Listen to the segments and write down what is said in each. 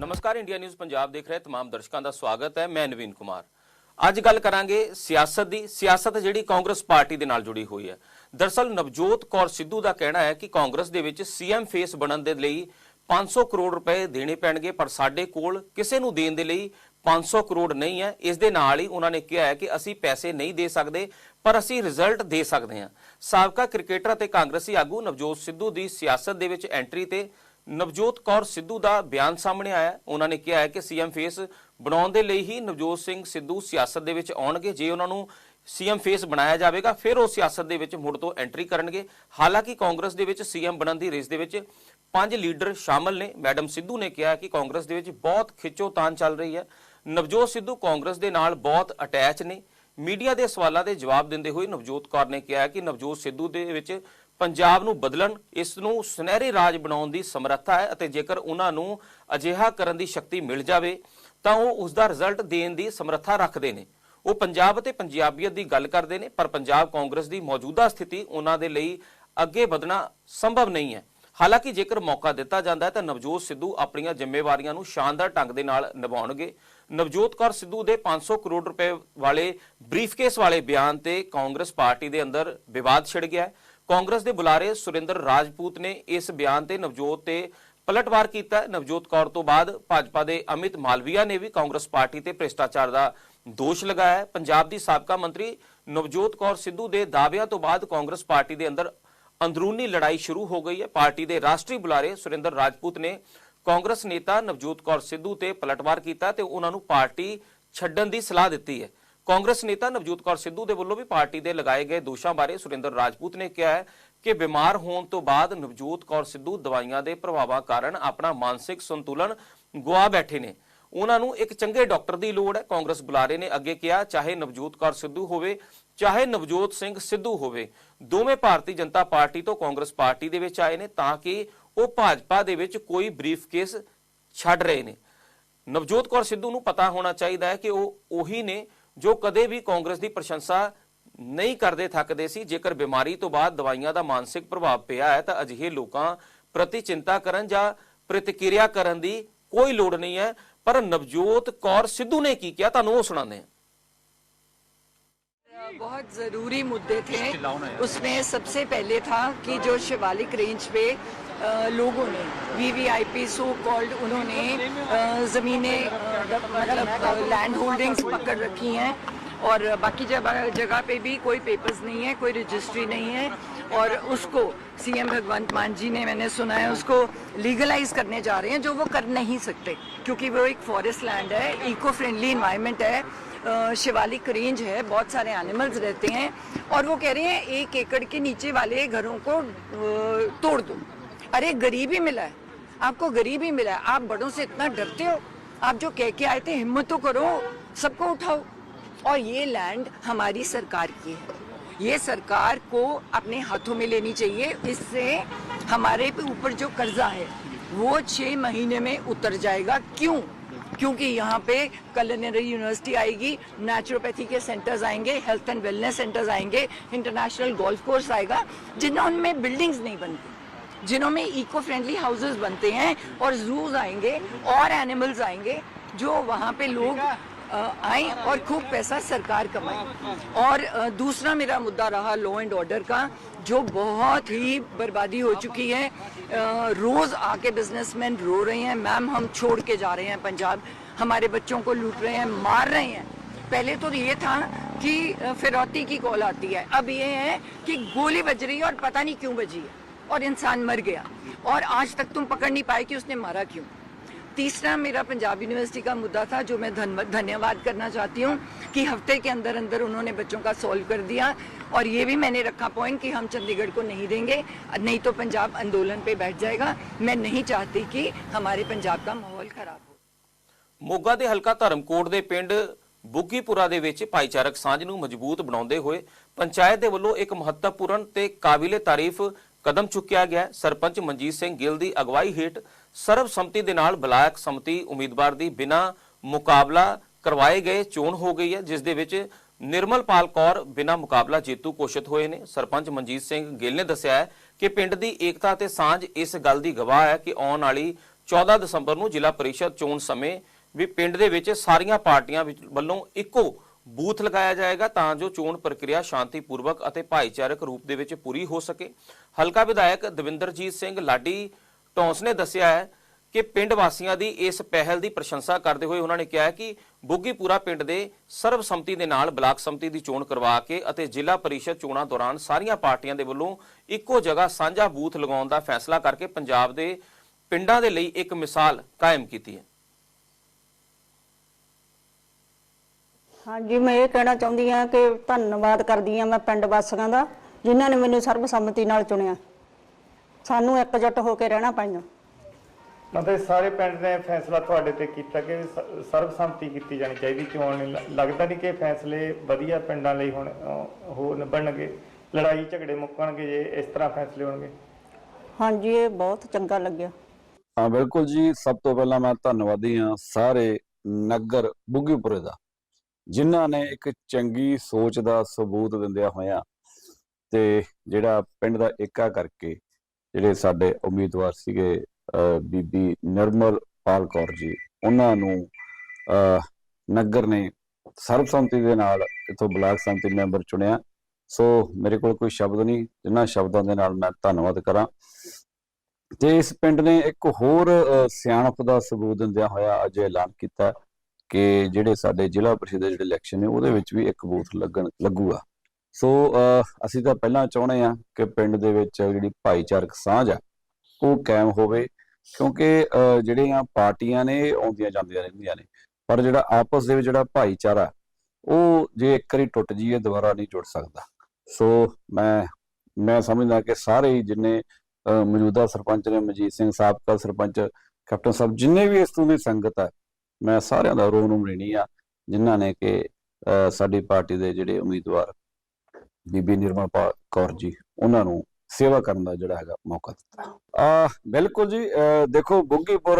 ਨਮਸਕਾਰ, India news Punjab ਦੇਖ ਰਹੇ ਤਮਾਮ ਦਰਸ਼ਕਾਂ ਦਾ ਸਵਾਗਤ ਹੈ। ਮੈਂ ਨਵੀਨ ਕੁਮਾਰ। ਅੱਜ ਗੱਲ ਕਰਾਂਗੇ ਸਿਆਸਤ ਦੀ। ਸਿਆਸਤ ਜਿਹੜੀ ਕਾਂਗਰਸ ਪਾਰਟੀ ਦੇ ਨਾਲ ਜੁੜੀ ਹੋਈ ਹੈ। ਦਰਸਲ ਨਵਜੋਤ ਕੌਰ ਸਿੱਧੂ ਦਾ ਕਹਿਣਾ ਹੈ ਕਿ ਕਾਂਗਰਸ ਦੇ ਵਿੱਚ ਸੀਐਮ ਫੇਸ ਬਣਨ ਦੇ ਲਈ 500 ਕਰੋੜ ਰੁਪਏ ਦੇਣੇ ਪੈਣਗੇ, ਪਰ ਸਾਡੇ ਕੋਲ ਕਿਸੇ ਨੂੰ ਦੇਣ ਦੇ ਲਈ 500 ਕਰੋੜ ਨਹੀਂ ਹੈ। ਇਸ ਦੇ ਨਾਲ ਹੀ ਉਹਨਾਂ ਨੇ ਕਿਹਾ ਹੈ ਕਿ ਅਸੀਂ ਪੈਸੇ ਨਹੀਂ ਦੇ ਸਕਦੇ, ਪਰ ਅਸੀਂ ਰਿਜ਼ਲਟ ਦੇ ਸਕਦੇ ਹਾਂ। ਸਾਬਕਾ ਕ੍ਰਿਕਟਰ ਅਤੇ ਕਾਂਗਰਸੀ ਆਗੂ ਨਵਜੋਤ ਸਿੱਧੂ ਦੀ ਸਿਆਸਤ ਦੇ ਵਿੱਚ ਐਂਟਰੀ ਤੇ ਨਵਜੋਤ ਕੌਰ ਸਿੱਧੂ ਦਾ ਬਿਆਨ ਸਾਹਮਣੇ ਆਇਆ। ਉਹਨਾਂ ਨੇ ਕਿਹਾ ਹੈ ਕਿ ਸੀਐਮ ਫੇਸ ਬਣਾਉਣ ਦੇ ਲਈ ਹੀ ਨਵਜੋਤ ਸਿੰਘ ਸਿੱਧੂ ਸਿਆਸਤ ਦੇ ਵਿੱਚ ਆਉਣਗੇ। ਜੇ ਉਹਨਾਂ ਨੂੰ ਸੀਐਮ ਫੇਸ ਬਣਾਇਆ ਜਾਵੇਗਾ, ਫਿਰ ਉਹ ਸਿਆਸਤ ਦੇ ਵਿੱਚ ਮੁੜ ਤੋਂ ਐਂਟਰੀ ਕਰਨਗੇ। ਹਾਲਾਂਕਿ ਕਾਂਗਰਸ ਦੇ ਵਿੱਚ ਸੀਐਮ ਬਣਨ ਦੀ ਰੇਸ ਦੇ ਵਿੱਚ ਪੰਜ ਲੀਡਰ ਸ਼ਾਮਲ ਨੇ। ਮੈਡਮ ਸਿੱਧੂ ਨੇ ਕਿਹਾ ਕਿ ਕਾਂਗਰਸ ਦੇ ਵਿੱਚ ਬਹੁਤ ਖਿੱਚੋਤਾਣ ਚੱਲ ਰਹੀ ਹੈ। ਨਵਜੋਤ ਸਿੱਧੂ ਕਾਂਗਰਸ ਦੇ ਨਾਲ ਬਹੁਤ ਅਟੈਚ ਨੇ। ਮੀਡੀਆ ਦੇ ਸਵਾਲਾਂ ਦੇ ਜਵਾਬ ਦਿੰਦੇ ਹੋਏ ਨਵਜੋਤ ਕੌਰ ਨੇ ਕਿਹਾ ਕਿ ਨਵਜੋਤ ਸਿੱਧੂ ਦੇ ਵਿੱਚ ਪੰਜਾਬ ਨੂੰ ਬਦਲਣ, ਇਸ ਨੂੰ ਸੁਨਹਿਰੇ ਰਾਜ ਬਣਾਉਣ ਦੀ ਸਮਰੱਥਾ ਹੈ ਅਤੇ ਜੇਕਰ ਉਹਨਾਂ ਨੂੰ ਅਜਿਹਾ ਕਰਨ ਦੀ ਸ਼ਕਤੀ ਮਿਲ ਜਾਵੇ, ਤਾਂ ਉਹ ਉਸ ਦਾ ਰਿਜ਼ਲਟ ਦੇਣ ਦੀ ਸਮਰੱਥਾ ਰੱਖਦੇ ਨੇ। ਉਹ ਪੰਜਾਬ ਅਤੇ ਪੰਜਾਬੀਅਤ ਦੀ ਗੱਲ ਕਰਦੇ ਨੇ, ਪਰ ਪੰਜਾਬ ਕਾਂਗਰਸ ਦੀ ਮੌਜੂਦਾ ਸਥਿਤੀ ਉਹਨਾਂ ਦੇ ਲਈ ਅੱਗੇ ਵਧਣਾ ਸੰਭਵ ਨਹੀਂ ਹੈ। ਹਾਲਾਂਕਿ ਜੇਕਰ ਮੌਕਾ ਦਿੱਤਾ ਜਾਂਦਾ ਹੈ, ਤਾਂ ਨਵਜੋਤ ਸਿੱਧੂ ਆਪਣੀਆਂ ਜ਼ਿੰਮੇਵਾਰੀਆਂ ਨੂੰ ਸ਼ਾਨਦਾਰ ਢੰਗ ਦੇ ਨਾਲ ਨਿਭਾਉਣਗੇ। ਨਵਜੋਤ ਕੌਰ ਸਿੱਧੂ ਦੇ 500 ਕਰੋੜ ਰੁਪਏ ਵਾਲੇ ਬਰੀਫਕੇਸ ਵਾਲੇ ਬਿਆਨ ਤੇ ਕਾਂਗਰਸ ਪਾਰਟੀ ਦੇ ਅੰਦਰ ਵਿਵਾਦ ਛਿੜ ਗਿਆ ਹੈ। ਕਾਂਗਰਸ ਦੇ ਬੁਲਾਰੇ ਸੁਰਿੰਦਰ ਰਾਜਪੂਤ ਨੇ ਇਸ ਬਿਆਨ ਤੇ ਨਵਜੋਤ ਤੇ ਪਲਟਵਾਰ ਕੀਤਾ। ਨਵਜੋਤ ਕੌਰ ਤੋਂ ਬਾਅਦ ਭਾਜਪਾ ਦੇ ਅਮਿਤ ਮਾਲਵੀਆ ਨੇ ਵੀ ਕਾਂਗਰਸ ਪਾਰਟੀ ਤੇ ਭ੍ਰਿਸ਼ਟਾਚਾਰ ਦਾ ਦੋਸ਼ ਲਗਾਇਆ। ਪੰਜਾਬ ਦੀ ਸਾਬਕਾ ਮੰਤਰੀ ਨਵਜੋਤ ਕੌਰ ਸਿੱਧੂ ਦੇ ਦਾਅਵਿਆਂ ਤੋਂ ਬਾਅਦ ਕਾਂਗਰਸ ਪਾਰਟੀ ਦੇ ਅੰਦਰ ਅੰਦਰੂਨੀ ਲੜਾਈ ਸ਼ੁਰੂ ਹੋ ਗਈ ਹੈ। ਪਾਰਟੀ ਦੇ ਰਾਸ਼ਟਰੀ ਬੁਲਾਰੇ ਸੁਰਿੰਦਰ ਰਾਜਪੂਤ ਨੇ ਕਾਂਗਰਸ ਨੇਤਾ ਨਵਜੋਤ ਕੌਰ ਸਿੱਧੂ ਤੇ ਪਲਟਵਾਰ ਕੀਤਾ ਤੇ ਉਹਨਾਂ ਨੂੰ ਪਾਰਟੀ ਛੱਡਣ ਦੀ ਸਲਾਹ ਦਿੱਤੀ ਹੈ। ਕਾਂਗਰਸ ਨੇਤਾ ਨਵਜੋਤ ਕੌਰ ਸਿੱਧੂ ਦੇ ਵੱਲੋਂ ਵੀ ਪਾਰਟੀ ਦੇ ਲਗਾਏ ਗਏ ਦੋਸ਼ਾਂ ਬਾਰੇ ਸੁਰਿੰਦਰ ਰਾਜਪੂਤ ਨੇ ਕਿਹਾ ਹੈ ਕਿ ਬਿਮਾਰ ਹੋਣ ਤੋਂ ਬਾਅਦ ਨਵਜੋਤ ਕੌਰ ਸਿੱਧੂ ਦਵਾਈਆਂ ਦੇ ਪ੍ਰਭਾਵਾਂ ਕਾਰਨ ਆਪਣਾ ਮਾਨਸਿਕ ਸੰਤੁਲਨ ਗੁਆ ਬੈਠੇ ਨੇ। ਉਹਨਾਂ ਨੂੰ ਇੱਕ ਚੰਗੇ ਡਾਕਟਰ ਦੀ ਲੋੜ ਹੈ, ਕਾਂਗਰਸ ਬੁਲਾਰੇ ਨੇ ਅੱਗੇ ਕਿਹਾ, ਚਾਹੇ ਨਵਜੋਤ ਕੌਰ ਸਿੱਧੂ ਹੋਵੇ, ਚਾਹੇ ਨਵਜੋਤ ਸਿੰਘ ਸਿੱਧੂ ਹੋਵੇ, ਦੋਵੇਂ ਭਾਰਤੀ ਜਨਤਾ ਪਾਰਟੀ ਤੋਂ ਕਾਂਗਰਸ ਪਾਰਟੀ ਦੇ ਵਿੱਚ ਆਏ ਨੇ ਤਾਂ ਕਿ ਉਹ ਭਾਜਪਾ ਦੇ ਵਿੱਚ ਕੋਈ ਬਰੀਫਕੇਸ ਛੱਡ ਰਹੇ ਨੇ। ਨਵਜੋਤ ਕੌਰ ਸਿੱਧੂ ਨੂੰ ਪਤਾ ਹੋਣਾ ਚਾਹੀਦਾ ਹੈ ਕਿ ਉਹ ਉਹੀ ਨੇ ਜੋ ਕਦੇ ਵੀ ਕਾਂਗਰਸ ਦੀ ਪ੍ਰਸ਼ੰਸਾ ਨਹੀਂ ਕਰਦੇ ਥੱਕਦੇ ਸੀ ਜੇਕਰ ਬਿਮਾਰੀ ਤੋਂ ਬਾਅਦ ਦਵਾਈਆਂ ਦਾ ਮਾਨਸਿਕ ਪ੍ਰਭਾਵ ਪਿਆ ਹੈ ਤਾਂ ਅਜਿਹੇ ਲੋਕਾਂ ਪ੍ਰਤੀ ਚਿੰਤਾ ਕਰਨ ਜਾਂ ਪ੍ਰਤੀਕਿਰਿਆ ਕਰਨ ਦੀ ਕੋਈ ਲੋੜ ਨਹੀਂ ਹੈ ਪਰ ਨਵਜੋਤ ਕੌਰ ਸਿੱਧੂ ਨੇ ਕੀ ਕਿਹਾ ਤੁਹਾਨੂੰ ਉਹ ਸੁਣਾਉਂਦੇ ਹਾਂ बहुत ज़रूरी मुद्दे थे उसमें सबसे पहले था कि जो शिवालिक रेंज पे अ, लोगों ने V V I P so called उन्होंने ज़मीनें मतलब लैंड होल्डिंग्स पकड़ रखी हैं और बाकी जगह जगह पे भी कोई पेपर्स नहीं है, कोई रजिस्ट्री नहीं है और उसको सीएम भगवंत मान जी ने, मैंने सुना है, उसको लीगलाइज करने जा रहे हैं जो वो कर नहीं सकते क्योंकि वो एक फॉरेस्ट लैंड है इको फ्रेंडली इन्वायरमेंट है शिवालिक रेंज है, बहुत सारे एनिमल्स रहते हैं और वो कह रहे हैं, एक एकड़ के नीचे वाले घरों को तोड़ दो। अरे गरीब मिला है। आपको गरीब मिला है। आप बड़ों से इतना डरते हो। आप जो कह के आए थे, हिम्मत तो करो सबको उठाओ। और ये लैंड हमारी सरकार की है। ये सरकार को अपने हाथों में लेनी चाहिए। इससे हमारे पे ऊपर जो कर्जा है, वो छह महीने में उतर जाएगा। क्यों? क्योंकि यहाँ पे कलिनरी यूनिवर्सिटी आएगी नेचुरोपैथी के सेंटर्स आएँगे हेल्थ एंड वेलनेस सेंटर्स आएँगे इंटरनेशनल गोल्फ कोर्स आएगा, जिन्होंने बिल्डिंग्स नहीं बनती जिनों में इको फ्रेंडली हाउसेस बनते हैं और जूज आएँगे और एनिमल्स आएँगे, जो वहाँ पे लोग आए और खूब पैसा सरकार कमाए। और दूसरा मेरा मुद्दा रहा लॉ एंड ऑर्डर का, जो बहुत ही बर्बादी हो चुकी है। रोज आके बिजनेसमैन रो रहे हैं। मैम हम छोड़ के जा रहे हैं पंजाब। हमारे बच्चों को लूट रहे हैं, मार रहे हैं। पहले तो ये था कि फिरौती की कॉल आती है। अब ये है कि गोली बज रही है और पता नहीं क्यों बजी है। और इंसान मर गया और आज तक तुम पकड़ नहीं पाए कि उसने मारा क्यों तीसरा मेरा पंजाब यूनिवर्सिटी का मुद्दा था जो मैं धन, धन्यवाद करना चाहती हूँ कि हफ्ते के अंदर अंदर उन्होंने बच्चों का सॉल्व कर दिया और ये भी मैंने रखा पॉइंट कि हम चंडीगढ़ को नहीं देंगे नहीं तो पंजाब आंदोलन पे बैठ जाएगा मैं नहीं चाहती कि हमारे पंजाब का माहौल खराब हो ਮੋਗਾ ਦੇ ਹਲਕਾ ਧਰਮਕੋਟ ਦੇ ਪਿੰਡ ਬੁੱਗੀਪੁਰਾ ਦੇ ਵਿੱਚ ਭਾਈਚਾਰਕ ਸਾਂਝ ਨੂੰ ਮਜ਼ਬੂਤ ਬਣਾਉਂਦੇ ਹੋਏ ਪੰਚਾਇਤ ਦੇ ਵੱਲੋਂ ਇੱਕ ਮਹੱਤਵਪੂਰਨ ਤੇ ਕਾਬਿਲੇ ਤਾਰੀਫ ਕਦਮ ਚੁੱਕਿਆ ਗਿਆ ਸਰਪੰਚ ਮਨਜੀਤ ਸਿੰਘ ਗਿੱਲ ਦੀ ਅਗਵਾਈ ਹੇਠ ਸਰਬਸੰਮਤੀ ਦੇ ਨਾਲ ਬਲਾਕ ਸੰਮਤੀ ਉਮੀਦਵਾਰ ਦੀ ਬਿਨਾਂ ਮੁਕਾਬਲਾ ਕਰਵਾਏ ਗਏ, ਚੋਣ ਹੋ ਗਈ ਹੈ, ਜਿਸ ਦੇ ਵਿੱਚ ਨਿਰਮਲਪਾਲ ਕੌਰ ਬਿਨਾਂ ਮੁਕਾਬਲਾ ਜੇਤੂ ਘੋਸ਼ਿਤ ਹੋਏ ਨੇ। ਸਰਪੰਚ ਮਨਜੀਤ ਸਿੰਘ ਗਿੱਲ ਨੇ ਦੱਸਿਆ ਹੈ ਕਿ ਪਿੰਡ ਦੀ ਏਕਤਾ ਤੇ ਸਾਂਝ ਇਸ ਗੱਲ ਦੀ ਗਵਾਹ ਹੈ ਕਿ ਆਉਣ ਵਾਲੀ 14 ਦਸੰਬਰ ਨੂੰ ਜ਼ਿਲ੍ਹਾ ਪਰਿਸ਼ਦ ਚੋਣ ਸਮੇਂ ਵੀ ਪਿੰਡ ਦੇ ਵਿੱਚ ਸਾਰੀਆਂ ਪਾਰਟੀਆਂ ਵੱਲੋਂ ਇੱਕੋ ਬੂਥ ਲਗਾਇਆ ਜਾਏਗਾ ਤਾਂ ਜੋ ਚੋਣ ਪ੍ਰਕਿਰਿਆ ਸ਼ਾਂਤੀਪੂਰਵਕ ਅਤੇ ਭਾਈਚਾਰਕ ਰੂਪ ਦੇ ਵਿੱਚ ਪੂਰੀ ਹੋ ਸਕੇ। ਹਲਕਾ ਵਿਧਾਇਕ ਦਵਿੰਦਰਜੀਤ ਸਿੰਘ ਲਾਡੀ ਟੌਂਸ ਨੇ ਦੱਸਿਆ ਹੈ ਕਿ ਪਿੰਡ ਵਾਸੀਆਂ ਦੀ ਇਸ ਪਹਿਲ ਦੀ ਪ੍ਰਸ਼ੰਸਾ ਕਰਦੇ ਹੋਏ ਉਹਨਾਂ ਨੇ ਕਿਹਾ ਕਿ ਬੁੱਗੀਪੁਰਾ ਪਿੰਡ ਦੇ ਸਰਬਸੰਮਤੀ ਦੇ ਨਾਲ ਬਲਾਕ ਸੰਮਤੀ ਦੀ ਚੋਣ ਕਰਵਾ ਕੇ ਅਤੇ ਜ਼ਿਲ੍ਹਾ ਪਰਿਸ਼ਦ ਚੋਣਾਂ ਦੌਰਾਨ ਸਾਰੀਆਂ ਪਾਰਟੀਆਂ ਦੇ ਵੱਲੋਂ ਇੱਕੋ ਜਗ੍ਹਾ ਸਾਂਝਾ ਬੂਥ ਲਗਾਉਣ ਦਾ ਫੈਸਲਾ ਕਰਕੇ ਪੰਜਾਬ ਦੇ ਪਿੰਡਾਂ ਦੇ ਲਈ ਇੱਕ ਮਿਸਾਲ ਕਾਇਮ ਕੀਤੀ ਹੈ। ਹਾਂਜੀ ਮੈਂ ਇਹ ਕਹਿਣਾ ਚਾਹੁੰਦੀ ਹਾਂ ਕਿ ਧੰਨਵਾਦ ਕਰਦੀ ਹਾਂ ਮੈਂ ਪਿੰਡ ਵਾਸੀਆਂ ਦਾ ਜਿਨ੍ਹਾਂ ਨੇ ਮੈਨੂੰ ਸਰਬਸੰਮਤੀ ਨਾਲ ਚੁਣਿਆ। ਸਾਨੂੰ ਇਕਜੁੱਟ ਹੋ ਕੇ ਰਹਿਣਾ ਪੈਣਾ। ਮਤਲਬ ਸਾਰੇ ਪਿੰਡ ਨੇ ਫੈਸਲਾ ਤੁਹਾਡੇ ਤੇ ਕੀਤਾ ਕਿ ਸਰਬਸੰਮਤੀ ਕੀਤੀ ਜਾਣੀ ਚਾਹੀਦੀ ਚੋਣ ਲਈ। ਲ- ਲੱਗਦਾ ਨਹੀਂ ਕਿ ਇਹ ਫੈਸਲੇ ਵਧੀਆ ਪਿੰਡਾਂ ਲਈ ਹੁਣ ਅਹ, ਹੋ ਨਿਭਣਗੇ ਲੜਾਈ ਝਗੜੇ ਮੁੱਕਣਗੇ ਜੇ ਇਸ ਤਰ੍ਹਾਂ ਫੈਸਲੇ ਹੋਣਗੇ। ਹਾਂਜੀ ਇਹ ਬਹੁਤ ਚੰਗਾ ਲੱਗਿਆ। ਹਾਂ ਬਿਲਕੁਲ ਜੀ। ਸਭ ਤੋਂ ਪਹਿਲਾਂ ਮੈਂ ਧੰਨਵਾਦੀ ਹਾਂ ਸਾਰੇ ਨਗਰ ਬੁੱਗੀਪੁਰੇ ਦਾ। ਜਿਨ੍ਹਾਂ ਨੇ ਇੱਕ ਚੰਗੀ ਸੋਚ ਦਾ ਸਬੂਤ ਦਿੰਦਿਆਂ ਹੋਇਆਂ ਤੇ ਜਿਹੜਾ ਪਿੰਡ ਦਾ ਏਕਾ ਕਰਕੇ ਜਿਹੜੇ ਸਾਡੇ ਉਮੀਦਵਾਰ ਸੀਗੇ ਬੀਬੀ ਨਿਰਮਲ ਪਾਲ ਕੌਰ ਜੀ, ਉਹਨਾਂ ਨੂੰ ਨਗਰ ਨੇ ਸਰਬਸੰਮਤੀ ਦੇ ਨਾਲ ਇਥੋਂ ਬਲਾਕ ਸੰਮਤੀ ਮੈਂਬਰ ਚੁਣਿਆ। ਸੋ ਮੇਰੇ ਕੋਲ ਕੋਈ ਸ਼ਬਦ ਨਹੀਂ, ਜਿਨ੍ਹਾਂ ਸ਼ਬਦਾਂ ਦੇ ਨਾਲ ਮੈਂ ਧੰਨਵਾਦ ਕਰਾਂ। ਤੇ ਇਸ ਪਿੰਡ ਨੇ ਇੱਕ ਹੋਰ ਸਿਆਣਪ ਦਾ ਸਬੂਤ ਦਿੰਦਿਆਂ ਹੋਇਆ ਅੱਜ ਐਲਾਨ ਕੀਤਾ। ਕਿ ਜਿਹੜੇ ਸਾਡੇ ਜ਼ਿਲ੍ਹਾ ਪਰਿਸ਼ਦ ਦੇ ਜਿਹੜੇ ਇਲੈਕਸ਼ਨ ਨੇ ਉਹਦੇ ਵਿੱਚ ਵੀ ਇੱਕ ਬੂਥ ਲੱਗਣ ਲੱਗੂਗਾ। ਸੋ ਅ, ਅਸੀਂ ਤਾਂ ਪਹਿਲਾਂ ਚਾਹੁੰਦੇ ਆ ਕਿ ਪਿੰਡ ਦੇ ਵਿੱਚ ਜਿਹੜੀ ਭਾਈਚਾਰਕ ਸਾਂਝ ਆ ਉਹ ਕਾਇਮ ਹੋਵੇ ਕਿਉਂਕਿ ਜਿਹੜੀਆਂ ਪਾਰਟੀਆਂ ਨੇ ਆਉਂਦੀਆਂ ਜਾਂਦੀਆਂ ਰਹਿੰਦੀਆਂ ਨੇ। ਪਰ ਜਿਹੜਾ ਆਪਸ ਦੇ ਵਿੱਚ ਜਿਹੜਾ ਭਾਈਚਾਰਾ ਉਹ ਜੇ ਇੱਕ ਵਾਰੀ ਟੁੱਟ ਜੀਏ ਦੁਬਾਰਾ ਨਹੀਂ ਜੁੜ ਸਕਦਾ। ਸੋ ਮੈਂ ਮੈਂ ਸਮਝਦਾ ਕਿ ਸਾਰੇ ਜਿੰਨੇ ਅ, ਮੌਜੂਦਾ ਸਰਪੰਚ ਨੇ ਮਜੀਤ ਸਿੰਘ ਸਾਬਕਾ ਸਰਪੰਚ ਕੈਪਟਨ ਸਾਹਿਬ ਜਿੰਨੇ ਵੀ ਇਸ ਤੋਂ ਦੀ ਸੰਗਤ ਹੈ ਮੈਂ ਸਾਰਿਆਂ ਦਾ ਰੋਹ ਨੂੰ ਰਹਿਣੀ ਆ ਜਿਨ੍ਹਾਂ ਨੇ ਕਿ ਸਾਡੀ ਪਾਰਟੀ ਦੇ ਜਿਹੜੇ ਉਮੀਦਵਾਰ ਬੀਬੀ ਨਿਰਮਲ ਕੌਰ ਜੀ ਉਹਨਾਂ ਨੂੰ ਸੇਵਾ ਕਰਨ ਦਾ ਜਿਹੜਾ ਹੈਗਾ ਮੌਕਾ ਦਿੱਤਾ। ਆ ਬਿਲਕੁਲ ਜੀ ਦੇਖੋ ਬੁੱਗੀਪੁਰ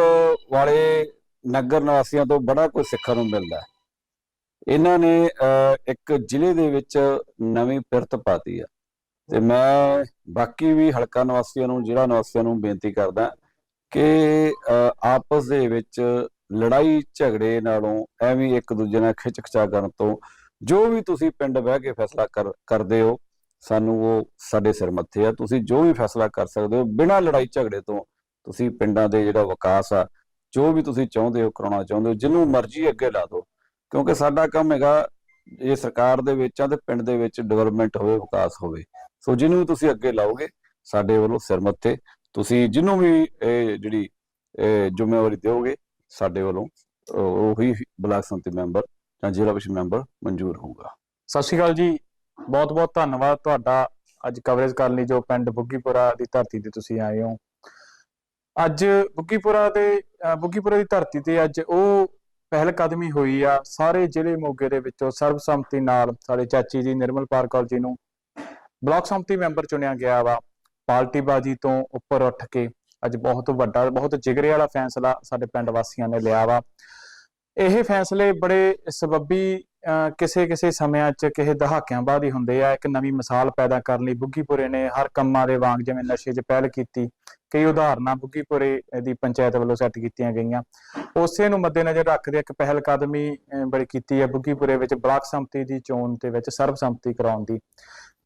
ਵਾਲੇ ਨਗਰ ਨਿਵਾਸੀਆਂ ਤੋਂ ਬੜਾ ਕੁਝ ਸਿੱਖਣ ਨੂੰ ਮਿਲਦਾ ਹੈ। ਇਹਨਾਂ ਨੇ ਅ, ਇੱਕ ਜ਼ਿਲ੍ਹੇ ਦੇ ਵਿੱਚ ਨਵੀਂ ਪਿਰਤ ਪਾਤੀ ਆ। ਤੇ ਮੈਂ ਬਾਕੀ ਵੀ ਹਲਕਾ ਨਿਵਾਸੀਆਂ ਨੂੰ ਜ਼ਿਲ੍ਹਾ ਨਿਵਾਸੀਆਂ ਨੂੰ ਬੇਨਤੀ ਕਰਦਾ ਕਿ ਅ, ਆਪਸ ਦੇ ਵਿੱਚ ਲੜਾਈ ਝਗੜੇ ਨਾਲੋਂ ਐਵੇਂ ਇੱਕ ਦੂਜੇ ਨਾਲ ਖਿੱਚ ਖਿਚਾ ਕਰਨ ਤੋਂ ਜੋ ਵੀ ਤੁਸੀਂ ਪਿੰਡ ਬਹਿ ਕੇ ਫੈਸਲਾ ਕਰ, ਕਰਦੇ ਹੋ, ਸਾਨੂੰ ਉਹ ਸਾਡੇ ਸਿਰ ਮੱਥੇ ਆ। ਤੁਸੀਂ ਜੋ ਵੀ ਫੈਸਲਾ ਕਰ ਸਕਦੇ ਹੋ, ਬਿਨਾਂ ਲੜਾਈ ਝਗੜੇ ਤੋਂ ਤੁਸੀਂ ਪਿੰਡਾਂ ਦੇ ਜਿਹੜਾ ਵਿਕਾਸ ਆ, ਜੋ ਵੀ ਤੁਸੀਂ ਚਾਹੁੰਦੇ ਹੋ, ਕਰਾਉਣਾ ਚਾਹੁੰਦੇ ਹੋ, ਜਿਹਨੂੰ ਮਰਜ਼ੀ ਅੱਗੇ ਲਾ ਦਿਓ। ਕਿਉਂਕਿ ਸਾਡਾ ਕੰਮ ਹੈਗਾ ਇਹ ਸਰਕਾਰ ਦੇ ਵਿੱਚ ਆ ਤੇ ਪਿੰਡ ਦੇ ਵਿੱਚ ਡਿਵੈਲਪਮੈਂਟ ਹੋਵੇ, ਵਿਕਾਸ ਹੋਵੇ। ਸੋ ਜਿਹਨੂੰ ਵੀ ਤੁਸੀਂ ਅੱਗੇ ਲਾਓਗੇ, ਸਾਡੇ ਵੱਲੋਂ ਸਿਰ ਮੱਥੇ। ਤੁਸੀਂ ਜਿਹਨੂੰ ਵੀ ਇਹ ਜਿਹੜੀ, ਇਹ ਜ਼ਿੰਮੇਵਾਰੀ ਦਿਓਗੇ ਸਾਡੇ ਵੱਲੋਂ ਉਹੀ ਬਲਾਕ ਸੰਮਤੀ ਮੈਂਬਰ ਜਾਂ ਜ਼ਿਲ੍ਹਾ ਪਰਿਸ਼ਦ ਮੈਂਬਰ ਮਨਜ਼ੂਰ ਹੋਊਗਾ। ਸਤਿ ਸ਼੍ਰੀ ਅਕਾਲ ਜੀ। ਬਹੁਤ ਬਹੁਤ ਧੰਨਵਾਦ ਤੁਹਾਡਾ ਅੱਜ ਕਵਰੇਜ ਕਰਨ ਲਈ ਜੋ ਪਿੰਡ ਬੁੱਗੀਪੁਰਾ ਦੀ ਧਰਤੀ ਤੇ ਤੁਸੀਂ ਆਏ ਹੋ। ਅੱਜ ਬੁੱਗੀਪੁਰਾ ਦੇ ਬੁੱਗੀਪੁਰਾ ਦੀ ਧਰਤੀ ਤੇ ਅੱਜ ਉਹ ਪਹਿਲ ਕਦਮੀ ਹੋਈ ਆ। ਸਾਰੇ ਜ਼ਿਲ੍ਹੇ ਮੋਗੇ ਦੇ ਵਿੱਚੋਂ ਸਰਬਸੰਮਤੀ ਨਾਲ ਸਾਡੇ ਚਾਚੀ ਜੀ ਨਿਰਮਲ ਪਾਲ ਕੌਰ ਜੀ ਨੂੰ ਬਲਾਕ ਸੰਮਤੀ ਮੈਂਬਰ ਚੁਣਿਆ ਗਿਆ ਵਾ। ਪਾਰਟੀ ਬਾਜੀ ਤੋਂ ਉੱਪਰ ਉੱਠ ਕੇ ਅੱਜ ਬਹੁਤ ਵੱਡਾ, ਬਹੁਤ ਜਿਗਰੇ ਵਾਲਾ ਫੈਸਲਾ ਸਾਡੇ ਪਿੰਡ ਵਾਸੀਆਂ ਨੇ ਲਿਆ ਵਾ। ਇਹ ਫੈਸਲੇ ਬੜੇ ਸਬੱਬੀ ਕਿਸੇ ਕਿਸੇ ਸਮਿਆਂ 'ਚ ਕਿਸੇ ਦਹਾਕਿਆਂ ਬਾਅਦ ਹੀ ਹੁੰਦੇ ਆ। ਇੱਕ ਨਵੀਂ ਮਿਸਾਲ ਪੈਦਾ ਕਰਨ ਲਈ ਬੁੱਗੀਪੁਰੇ ਨੇ ਹਰ ਕੰਮਾਂ ਦੇ ਵਾਂਗ ਜਿਵੇਂ ਨਸ਼ੇ 'ਚ ਪਹਿਲ ਕੀਤੀ, ਕਈ ਉਦਾਹਰਨਾਂ ਬੁੱਗੀਪੁਰੇ ਦੀ ਪੰਚਾਇਤ ਵੱਲੋਂ ਸੈੱਟ ਕੀਤੀਆਂ ਗਈਆਂ। ਉਸੇ ਨੂੰ ਮੱਦੇਨਜ਼ਰ ਰੱਖਦੇ ਇੱਕ ਪਹਿਲ ਕਦਮੀ ਬੜੀ ਕੀਤੀ ਹੈ ਬੁੱਗੀਪੁਰੇ ਵਿੱਚ ਬਲਾਕ ਸੰਮਤੀ ਦੀ ਚੋਣ ਦੇ ਵਿੱਚ ਸਰਬਸੰਮਤੀ ਕਰਾਉਣ ਦੀ।